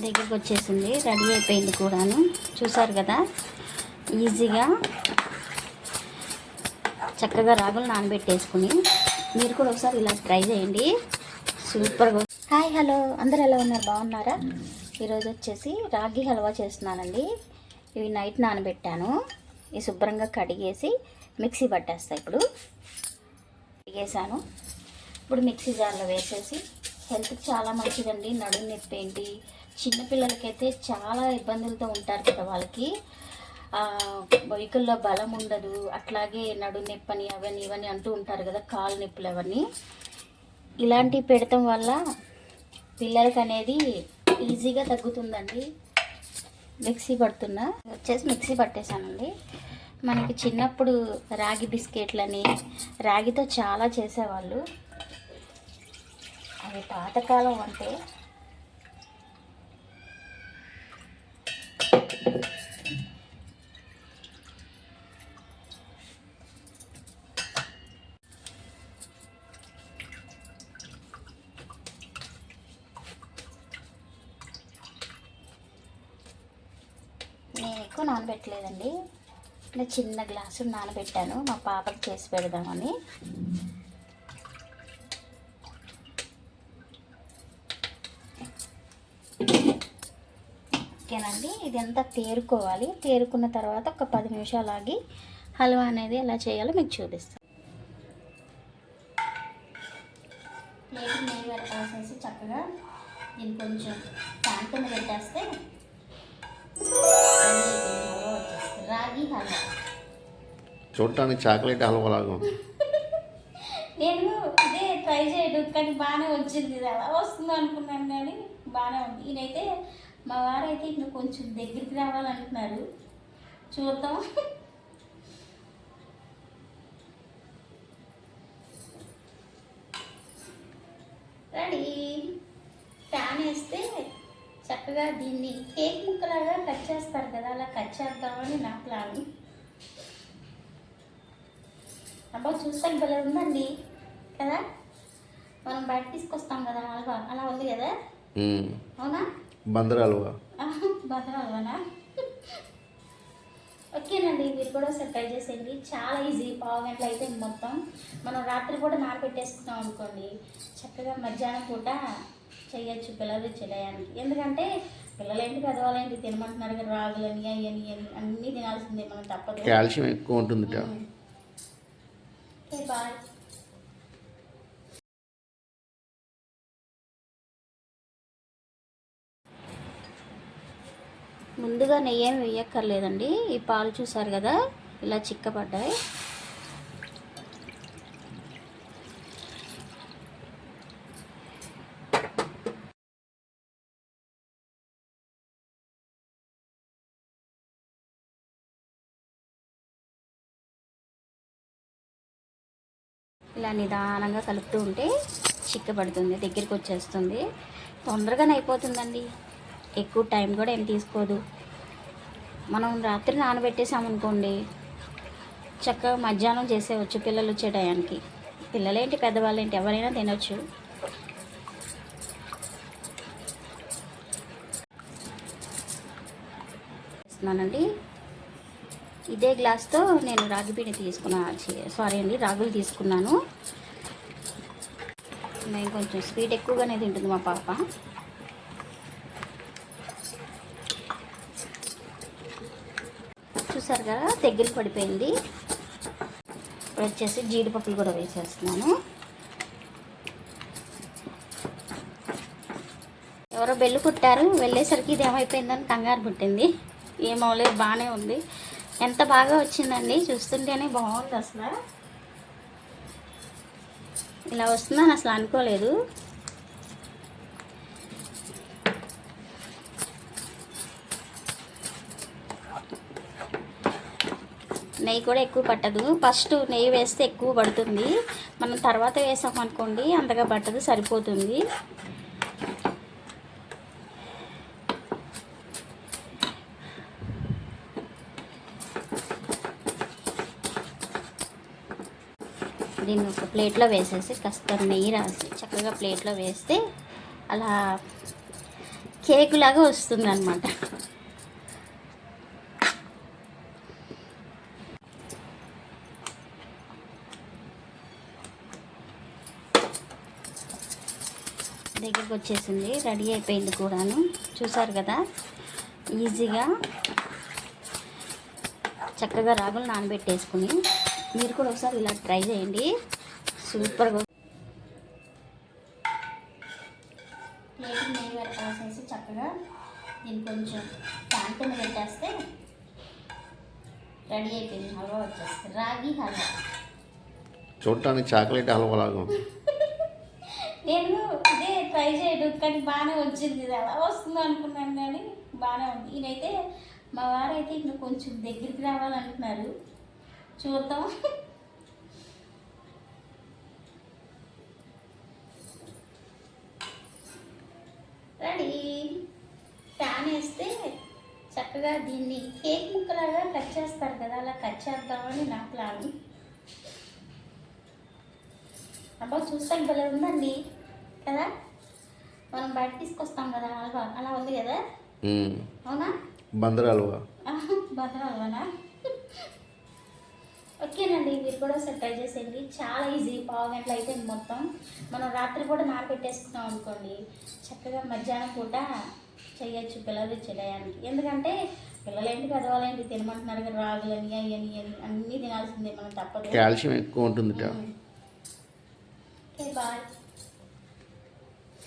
దగ్గరికి వచ్చేసింది రెడీ అయిపోయింది కూడాను. చూసారు కదా? ఈజీగా చక్కగా రాగులు నానబెట్టేసుకుని మీరు కూడా ఒకసారి ఇలా ట్రై చేయండి. సూపర్గా హాయ్ హలో అందరు ఎలా ఉన్నారు? బాగున్నారా? ఈరోజు వచ్చేసి రాగి హల్వా చేస్తున్నానండి. ఇవి నైట్ నానబెట్టాను. ఇవి శుభ్రంగా కడిగేసి మిక్సీ పట్టేస్తా ఇప్పుడు. కడిగేసాను ఇప్పుడు మిక్సీ జార్లో వేసేసి హెల్త్కి చాలా మంచిదండి. నడుము నొప్పి ఏంటి? చిన్నపిల్లలకైతే చాలా ఇబ్బందులతో ఉంటారు కదా వాళ్ళకి. వెహికల్లో బలం ఉండదు అట్లాగే నడు నొప్పని అవన్నీ ఇవన్నీ అంటూ ఉంటారు కదా కాలు నొప్పులు అవన్నీ ఇలాంటివి పెడటం వల్ల పిల్లలకి అనేది ఈజీగా తగ్గుతుందండి. మిక్సీ పడుతున్నా వచ్చేసి మిక్సీ పట్టేశానండి. మనకి చిన్నప్పుడు రాగి బిస్కెట్లని రాగితో చాలా చేసేవాళ్ళు. అవి పాతకాలం అంటే ఎక్కువ నానబెట్టలేదండి. ఇట్లా చిన్న గ్లాసు నానబెట్టాను. మా పాపకి చేసి పెడదామని. ఓకేనండి. ఇదంతా తేరుకోవాలి. తేరుకున్న తర్వాత ఒక పది నిమిషాలు ఆగి హల్వా అనేది ఎలా చేయాలో మీకు చూపిస్తాను. ప్లేట్ నెయ్యి పెట్టాల్సేసి చక్కగా దీన్ని కొంచెం ఫ్యాన్ పెట్టేస్తే రాగి హల్వా చూడటానికి చాక్లెట్ హల్వా లాగా ఉంది. నేను ఇదే ట్రై చేయడం కానీ బాగానే వచ్చింది. ఇది ఎలా వస్తుందో అనుకున్నాను కానీ బాగానే ఉంది. ఈయనైతే మా వారైతే ఇంకా కొంచెం దగ్గరికి రావాలంటున్నారు. చూద్దాం రెడీ ఫ్యాన్ వేస్తే చక్కగా దీన్ని కేక్ ముక్కలాగా కట్ చేస్తారు కదా అలా కట్ చేద్దామని నా ప్లాన్. అబ్బా చూస్తాను భలే ఉందండి. కదా? మనం బయట తీసుకొస్తాం కదా హల్వా అలా ఉంది కదా. అవునా? బందర్ హల్వా హల్వానా ఓకేనండి మీరు కూడా ఒకసారి ట్రై చేసేయండి. చాలా ఈజీ పావు గంటలు అయితే మొత్తం. మనం రాత్రి కూడా నానబెట్టేసుకున్నాం అనుకోండి చక్కగా మధ్యాహ్నం పూట చేయొచ్చు పిల్లలు చేయడానికి ఎందుకంటే పిల్లలేంటి పెద్దవాళ్ళేంటి తినమంటున్నారు కదా రాగులని అయ్యని అని అన్నీ తినాల్సిందే మనం తప్పదు. కాల్షియం ఎక్కువ బాయ్. ముందుగా నెయ్యి ఏమి వేయక్కర్లేదండి. ఈ పాలు చూసారు కదా ఇలా చిక్కబడ్డాయి. ఇలా నిదానంగా కలుపుతూ ఉంటే చిక్కబడుతుంది దగ్గరికి వచ్చేస్తుంది. తొందరగానే అయిపోతుందండి. ఎక్కువ టైం కూడా ఏం తీసుకోదు. మనం రాత్రి నానబెట్టేసామనుకోండి చక్కగా మధ్యాహ్నం చేసేవచ్చు పిల్లలు వచ్చే టయానికి పిల్లలేంటి పెద్దవాళ్ళేంటి ఎవరైనా తినొచ్చు. చేస్తున్నానండి. ఇదే గ్లాస్తో నేను రాగి పిండి తీసుకున్నా. సారీ అండి రాగులు తీసుకున్నాను. నేను కొంచెం స్వీట్ ఎక్కువగానే తింటుంది మా పాప. చూసారు కదా దగ్గరికి పడిపోయింది. ఇప్పుడు వచ్చేసి జీడిపప్పులు కూడా వేసేస్తున్నాను. ఎవరో బెల్లు కుట్టారు వెళ్ళేసరికి ఇది ఏమైపోయిందని కంగారు పుట్టింది. ఏమవలేదు బాగానే ఉంది. ఎంత బాగా వచ్చిందండి? చూస్తుంటేనే బాగుంది అసలు. ఇలా వస్తుందని అసలు అనుకోలేదు. నెయ్యి కూడా ఎక్కువ పట్టదు. ఫస్ట్ నెయ్యి వేస్తే ఎక్కువ పడుతుంది. మనం తర్వాత వేసామనుకోండి అంతగా పట్టదు సరిపోతుంది. దీన్ని ఒక ప్లేట్లో వేసేసి కాస్త నెయ్యి రాసి చక్కగా ప్లేట్లో వేస్తే అలా కేక్ లాగా వస్తుంది అనమాట దగ్గరికి వచ్చేసింది రెడీ అయిపోయింది కూడాను. చూసారు కదా ఈజీగా చక్కగా రాగులు నానబెట్టేసుకుని మీరు కూడా ఒకసారి ఇలా ట్రై చేయండి. సూపర్గా ప్లేట్ నెయ్యి పెట్టాల్సేసి చక్కగా దీన్ని కొంచెం ఫ్యాన్ కింద పెట్టేస్తే రెడీ అయిపోయింది హల్వా వచ్చేస్తుంది. రాగి హల్వా. చూడటానికి చాక్లెట్ హల్వా లాగా నేను ఇదే ట్రై చేయడం కానీ బాగానే వచ్చింది. ఇది ఎలా వస్తుందో అనుకున్నాను కానీ బాగానే ఉంది. ఈయనైతే మా వారైతే ఇంకా కొంచెం దగ్గరికి రావాలంటున్నారు. చూద్దాం. రెడీ. ఫ్యాన్ వేస్తే చక్కగా దీన్ని కేక్ ముక్కలాగా కట్ చేస్తారు కదా అలా కట్ చేద్దామని నా ప్లాన్. అబ్బా చూస్తాం భలే ఉందండి కదా? మనం బయట తీసుకొస్తాం కదా అలా అలా ఉంది కదా. అవునా? బందర్ హల్వా. భద్రాలనా ఓకేనండి మీరు కూడా ఒకసారి ట్రై చేసేయండి. చాలా ఈజీ పావు గంటలు అయితే మొత్తం. మనం రాత్రి కూడా నానబెట్టేసుకున్నాం అనుకోండి చక్కగా మధ్యాహ్నం పూట చేయొచ్చు పిల్లలు చేయడానికి ఎందుకంటే పిల్లలేంటి పెద్దవాళ్ళేంటి తినమంటున్నారు కదా రాగులని అని అన్నీ తినాల్సిందే మనం తప్పదు. కాల్షియం ఎక్కువ ఉంటుందిట. Okay bye